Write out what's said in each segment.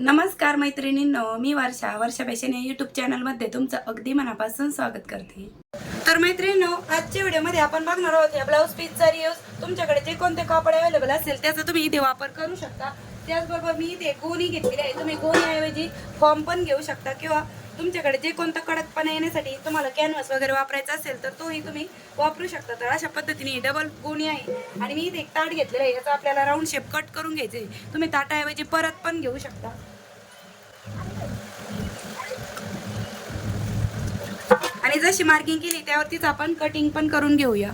नमस्कार मैत्रिणींनो मी वर्षा. वर्षा फॅशन या युट्यूब चॅनलमध्ये तुमचं अगदी मनापासून स्वागत करते. तर मैत्रिणींनो आजच्या व्हिडिओमध्ये आपण बघणार आहोत या ब्लाऊज पीसचा रियूज तुमच्याकडे जे कोणते कापड अवेलेबल असेल त्याचा तुम्ही इथे वापर करू शकता. त्याचबरोबर मी इथे गोणी घेतलेली आहे. तुम्ही गोणीऐवजी फॉर्म पण घेऊ शकता किंवा तुमच्याकडे जे कोणता कडकपणा येण्यासाठी तुम्हाला कॅनव्हास वगैरे वापरायचा असेल तर तोही तुम्ही वापरू शकता. तर अशा पद्धतीने डबल गोणी आहे. आणि मी इथे एक ताट घेतलेलं आहे. याचा आपल्याला राऊंड शेप कट करून घ्यायचे तुम्ही ताटाऐवजी परत पण घेऊ शकता. आणि जशी मार्किंग केली त्यावरतीच आपण कटिंग पण करून घेऊया.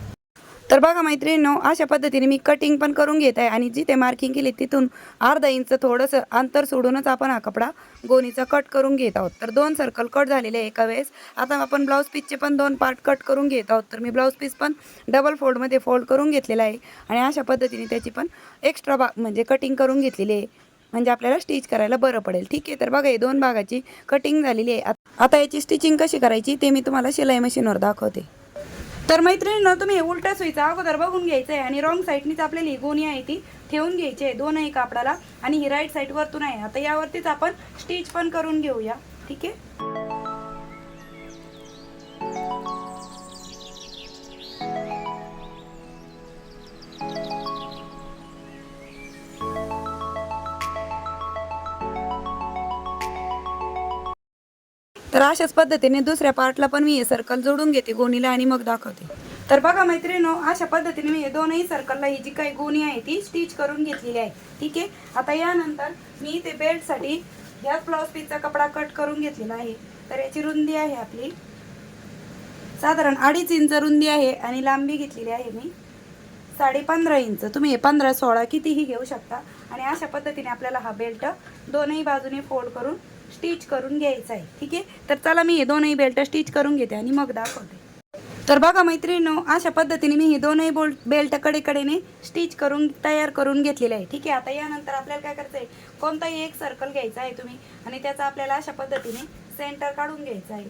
तर बघा मैत्रिणींनो अशा पद्धतीने मी कटिंग पण करून घेत आहे आणि जिथे मार्किंग केली तिथून अर्धा इंच थोडंसं अंतर सोडूनच आपण हा कपडा गोणीचा कट करून घेत आहोत. तर दोन सर्कल कट झालेले आहे एका वेळेस. आता आपण ब्लाऊज पीसचे पण दोन पार्ट कट करून घेत आहोत. तर मी ब्लाऊज पीस पण डबल फोल्डमध्ये फोल्ड करून घेतलेला आहे आणि अशा पद्धतीने त्याची पण एक्स्ट्रा भाग म्हणजे कटिंग करून घेतलेली आहे. म्हणजे आपल्याला स्टिच करायला बरं पडेल. ठीक आहे तर बघा हे दोन भागाची कटिंग झालेली आहे. आता याची स्टिचिंग कशी करायची ते मी तुम्हाला शिलाई मशीनवर दाखवते. तर मैत्रिणी तुम्ही उलट्या सुईचा अगोदर बघून घ्यायचं आहे आणि रॉंग साईडनीच आपल्याला ही गोणी आहे ती ठेवून घ्यायची आहे दोनही कापडाला. आणि ही राईट साईड वरतून आहे. आता यावरतीच आपण स्टिच पण करून घेऊया. ठीक आहे? तर अशाच पद्धतीने दुसऱ्या पार्टला पण मी हे सर्कल जोडून घेते गोणीला आणि मग दाखवते. तर बघा मैत्रिणीनो अशा पद्धतीने मी हे दोनही सर्कलला ही जी काही गोणी आहे ती स्टिच करून घेतलेली आहे. ठीक आहे? आता यानंतर मी ते बेल्टसाठी ह्या ब्लाऊज पीसचा कपडा कट करून घेतलेला आहे. तर याची रुंदी आहे आपली. साधारण अडीच इंच रुंदी आहे आणि लांबी घेतलेली आहे मी. साडे पंधरा इंच. तुम्ही हे पंधरा सोळा कितीही घेऊ शकता. आणि अशा पद्धतीने आपल्याला हा बेल्ट दोनही बाजूने फोल्ड करून स्टिच करून घ्यायचं आहे. ठीक आहे? तर चला मी हे दोनही बेल्ट स्टिच करून घेते आणि मग दाखवते. तर बघा मैत्रिणीनो अशा पद्धतीने मी हे दोनही बोल्ट बेल्ट कडेकडेने स्टिच करून तयार करून घेतलेले आहे. ठीक आहे? आता यानंतर आपल्याला काय करायचं आहे? कोणताही एक सर्कल घ्यायचा आहे तुम्ही आणि त्याचा आपल्याला अशा पद्धतीने सेंटर काढून घ्यायचं आहे.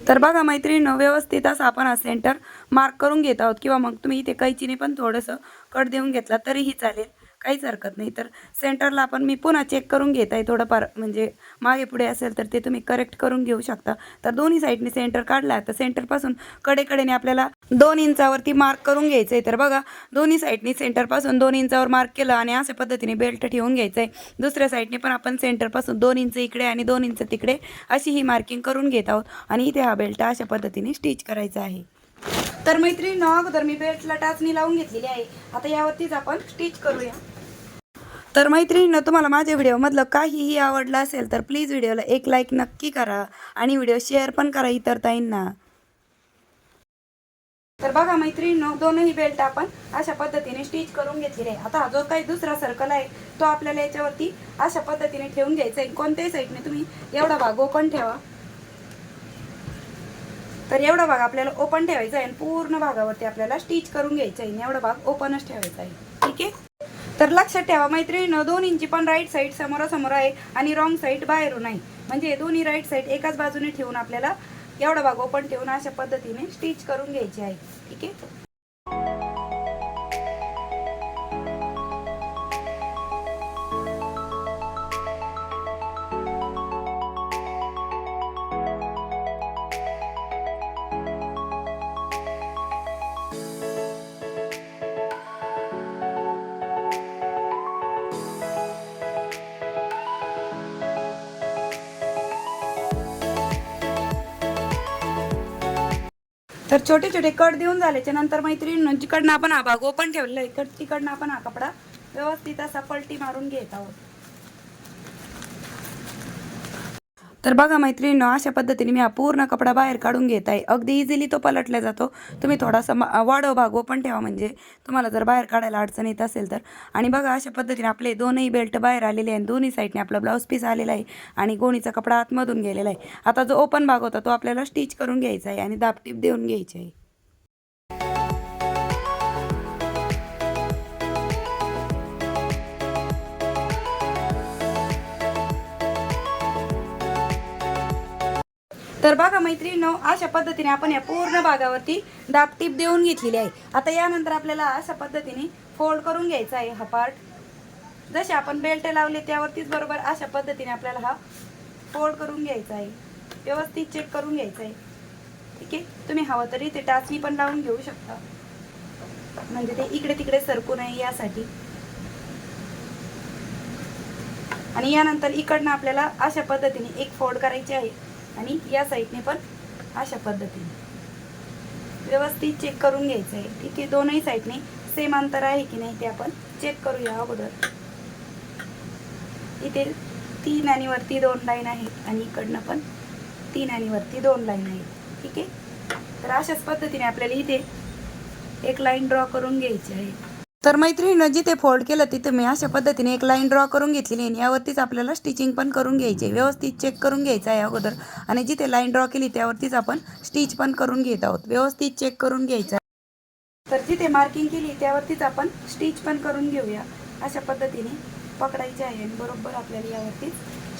तर बघा मैत्रिणीनो व्यवस्थित असं आपण हा सेंटर मार्क करून घेत आहोत किंवा मग तुम्ही इथे कैचीने पण थोडंसं कट देऊन घेतला तरीही चालेल. काहीच हरकत नाही. तर सेंटरला आपण मी पुन्हा चेक करून घेत आहे थोडंफार. म्हणजे मागे पुढे असेल तर ते तुम्ही करेक्ट करून घेऊ शकता. तर दोन्ही साईडने सेंटर काढला तर सेंटरपासून कडेकडेने आपल्याला दोन इंचावरती मार्क करून घ्यायचं आहे तर बघा दोन्ही साईडनी सेंटरपासून दोन इंचावर मार्क केलं आणि अशा पद्धतीने बेल्ट ठेवून घ्यायचं आहे दुसऱ्या साईडने पण आपण सेंटरपासून दोन इंच इकडे आणि दोन इंच तिकडे अशी ही मार्किंग करून घेत आहोत. आणि इथे हा बेल्ट अशा पद्धतीने स्टिच करायचा आहे. तर मैत्रिणी अगोदर मी बेल्टला टाचणी लावून घेतलेली आहे. आता यावरतीच आपण स्टिच करूया. तर मैत्रिणीनं तुम्हाला माझ्या व्हिडिओमधलं काहीही आवडलं असेल तर प्लीज व्हिडिओला एक लाईक नक्की करा आणि व्हिडिओ शेअर पण करा इतर ताईंना. तर बघा मैत्रिणीनं दोनही बेल्ट आपण अशा पद्धतीने स्टिच करून घेतलेले आहे आता जो काही दुसरा सर्कल आहे तो आपल्याला याच्यावरती अशा पद्धतीने ठेवून घ्यायचा आहे. कोणत्याही साईडने तुम्ही एवढा भाग ओपन ठेवा. तर एवढा भाग आपल्याला ओपन ठेवायचा आहे आणि पूर्ण भागावरती आपल्याला स्टिच करून घ्यायचा आहे. एवढा भाग ओपनच ठेवायचा आहे. ठीक आहे? तर लक्षात ठेवा मैत्रिणीनं दोन इंची पण राईट साईड समोरासमोर आहे आणि रॉंग साईड बाहेरून आहे म्हणजे दोन्ही राईट साईड एकाच बाजूने ठेवून आपल्याला एवढा भाग ओपन ठेवून अशा पद्धतीने स्टिच करून घ्यायची आहे. ठीक आहे? तर छोटे छोटे कट देऊन झाल्याच्यानंतर मैत्रिणी जिकडनं आपण हा भाग ओपन ठेवलेला आहे. कट तिकडनं आपण हा कपडा व्यवस्थित असा पलटी मारून घेत आहोत. तर बघा मैत्रिणीनं अशा पद्धतीने मी हा पूर्ण कपडा बाहेर काढून घेत आहे. अगदी इझिली तो पलटला जातो. तुम्ही थोडासा मा- वाढव भाग ओपन ठेवा म्हणजे तुम्हाला जर बाहेर काढायला अडचण येत असेल तर. आणि बघा अशा पद्धतीने आपले दोनही बेल्ट बाहेर आलेले आहे दोन्ही साईडने आपला ब्लाऊज पीस आलेला आहे आणि गोणीचा कपडा आतमधून गेलेला आहे. आता जो ओपन भाग होता तो आपल्याला स्टिच करून घ्यायचा आहे आणि दाबटीप देऊन घ्यायची आहे. तर बघा मैत्रिणीनो अशा पद्धतीने आपण या पूर्ण भागावरती दाबटीप देऊन घेतलेली आहे. आता यानंतर आपल्याला अशा पद्धतीने फोल्ड करून घ्यायचा आहे हा पार्ट जसे आपण बेल्ट लावले त्यावरतीच बरोबर अशा पद्धतीने आपल्याला हा फोल्ड करून घ्यायचा आहे. व्यवस्थित चेक करून घ्यायचा आहे. ठीक आहे? तुम्ही हवं तरी ते टाचणी पण लावून घेऊ शकता. म्हणजे ते इकडे तिकडे सरकू नये यासाठी. आणि यानंतर इकडनं आपल्याला अशा पद्धतीने एक फोल्ड करायची आहे. आणि या साईडने पण अशा पद्धतीने. व्यवस्थित चेक करून घ्यायचं आहे ठीक आहे दोनही साईडने सेम अंतर आहे की नाही ते आपण चेक करूया अगोदर. इथे तीन आणि वरती दोन लाईन आहेत आणि इकडनं पण तीन आणि वरती दोन लाईन आहेत. ठीक आहे? तर अशाच पद्धतीने आपल्याला इथे एक लाईन ड्रॉ करून घ्यायची आहे. तर मैत्रिणीनं जिथे फोल्ड केलं तिथे मी अशा पद्धतीने एक लाईन ड्रॉ करून घेतलेली आणि यावरतीच आपल्याला स्टिचिंग पण करून घ्यायची आहे. व्यवस्थित चेक करून घ्यायचं आहे अगोदर. आणि जिथे लाईन ड्रॉ केली त्यावरतीच आपण स्टिच पण करून घेत आहोत. व्यवस्थित चेक करून घ्यायचं आहे. तर जिथे मार्किंग केली त्यावरतीच आपण स्टिच पण करून घेऊया. अशा पद्धतीने पकडायचे आहे. आणि बरोबर आपल्याला यावरतीच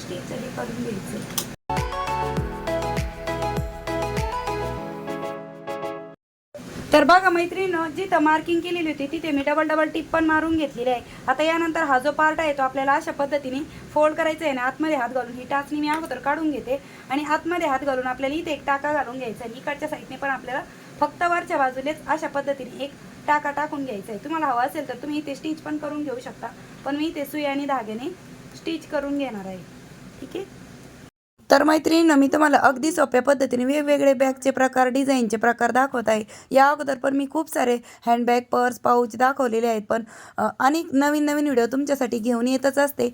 स्टिच करून घ्यायचं तर बघा मैत्रिणीनं जिथं मार्किंग केलेली होती तिथे मी डबल डबल टिप पण मारून घेतलेली आहे. आता यानंतर हा जो पार्ट आहे तो आपल्याला अशा पद्धतीने फोल्ड करायचा आहे ना आतमध्ये हात घालून ही टाचणी मी अगोदर काढून घेते. आणि आतमध्ये हात घालून आपल्याला इथे एक टाका घालून घ्यायचा आहे. इकडच्या साईडने पण आपल्याला फक्त वरच्या बाजूलेच अशा पद्धतीने एक टाका टाकून घ्यायचा आहे. तुम्हाला हवा असेल तर तुम्ही इथे स्टिच पण करून घेऊ शकता. पण मी इथे सुई आणि धाग्याने स्टिच करून घेणार आहे. ठीक आहे? तर मैत्रिणीनं मी तुम्हाला अगदी सोप्या पद्धतीने वेगवेगळे बॅगचे प्रकार डिझाईनचे प्रकार दाखवत आहे. या अगोदर पण मी खूप सारे हँडबॅग पर्स पाऊच दाखवलेले आहेत पण अनेक नवीन नवीन व्हिडिओ तुमच्यासाठी घेऊन येतच असते.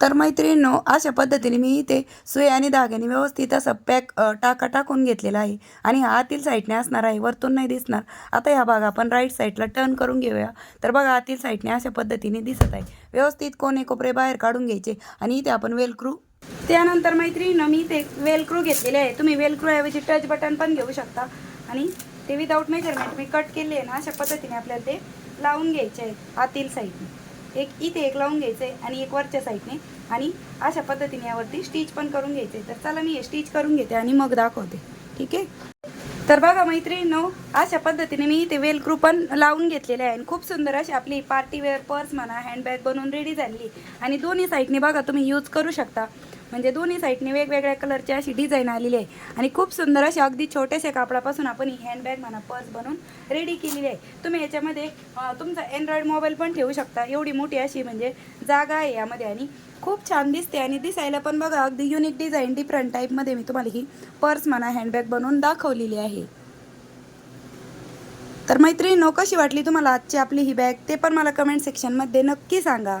तर मैत्रिणींनो अशा पद्धतीने मी इथे सुई आणि धाग्याने व्यवस्थित असं पॅक टाका टाकून घेतलेला आहे. आणि हा आतील साईडने असणार आहे वरतून नाही दिसणार. आता ह्या भाग आपण राईट साईडला टर्न करून घेऊया. तर बघा आतील साईडने अशा पद्धतीने दिसत आहे. व्यवस्थित कोणे कोपरे बाहेर काढून घ्यायचे आणि इथे आपण वेलक्रू त्यानंतर मैत्रिणीनं मी ते वेलक्रू घेतलेले आहे. तुम्ही वेलक्रू ऐवजी टच बटन पण घेऊ शकता. आणि ते विदाऊट मेजरमेंट मी कट केले आहे ना अशा पद्धतीने आपल्याला ते लावून घ्यायचे आहेत आतील साईडने एक इथे एक लावून घ्यायचं आहे आणि एक वरच्या साईडने आणि अशा पद्धतीने यावरती स्टिच पण करून घ्यायचे तर चला मी हे स्टिच करून घेते आणि मग दाखवते. ठीक आहे? तर बघा मैत्रिणींनो अशा पद्धतीने मी इथे वेलक्रू पण लावून घेतलेले आहे. आणि खूप सुंदर अशी आपली पार्टीवेअर पर्स म्हणा हँडबॅग बनवून रेडी झाली आणि दोन्ही साईडने बघा तुम्ही यूज करू शकता. म्हणजे दोन्ही साईडने वेगवेगळ्या कलरची अशी डिझाईन आलेली आहे. आणि खूप सुंदर अशी अगदी छोट्याशा कापडापासून आपण ही हँडबॅग म्हणा पर्स बनवून रेडी केलेली आहे. तुम्ही याच्यामध्ये तुमचा अँड्रॉइड मोबाईल पण ठेवू शकता. एवढी मोठी अशी म्हणजे जागा आहे यामध्ये आणि खूप छान दिसते. आणि दिसायला पण बघा अगदी युनिक डिझाईन डिफरंट टाईपमध्ये मी तुम्हाला ही पर्स म्हणा हँडबॅग बनवून दाखवलेली आहे. तर मैत्रिणी कशी वाटली तुम्हाला आजची आपली ही बॅग ते पण मला कमेंट सेक्शनमध्ये नक्की सांगा.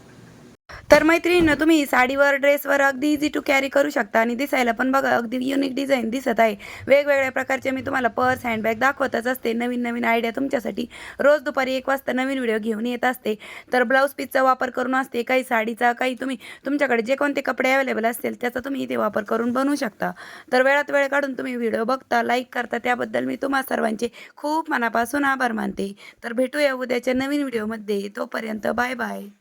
तर मैत्रिणीनं तुम्ही साडीवर ड्रेसवर अगदी इझी टू कॅरी करू शकता आणि दिसायला पण बघा अगदी युनिक डिझाईन दिसत आहे. वेगवेगळ्या प्रकारचे मी तुम्हाला पर्स हँडबॅग दाखवतच असते. नवीन नवीन आयडिया तुमच्यासाठी रोज दुपारी एक वाजता नवीन व्हिडिओ घेऊन येत असते. तर ब्लाऊज पीसचा वापर करून असते. काही साडीचा काही तुम्ही तुमच्याकडे जे कोणते कपडे अवेलेबल असतील त्याचा तुम्ही इथे वापर करून बनवू शकता. तर वेळात वेळ काढून तुम्ही व्हिडिओ बघता लाईक करता त्याबद्दल मी तुम्हा सर्वांचे खूप मनापासून आभार मानते. तर भेटूया उद्याच्या नवीन व्हिडिओमध्ये तोपर्यंत बाय बाय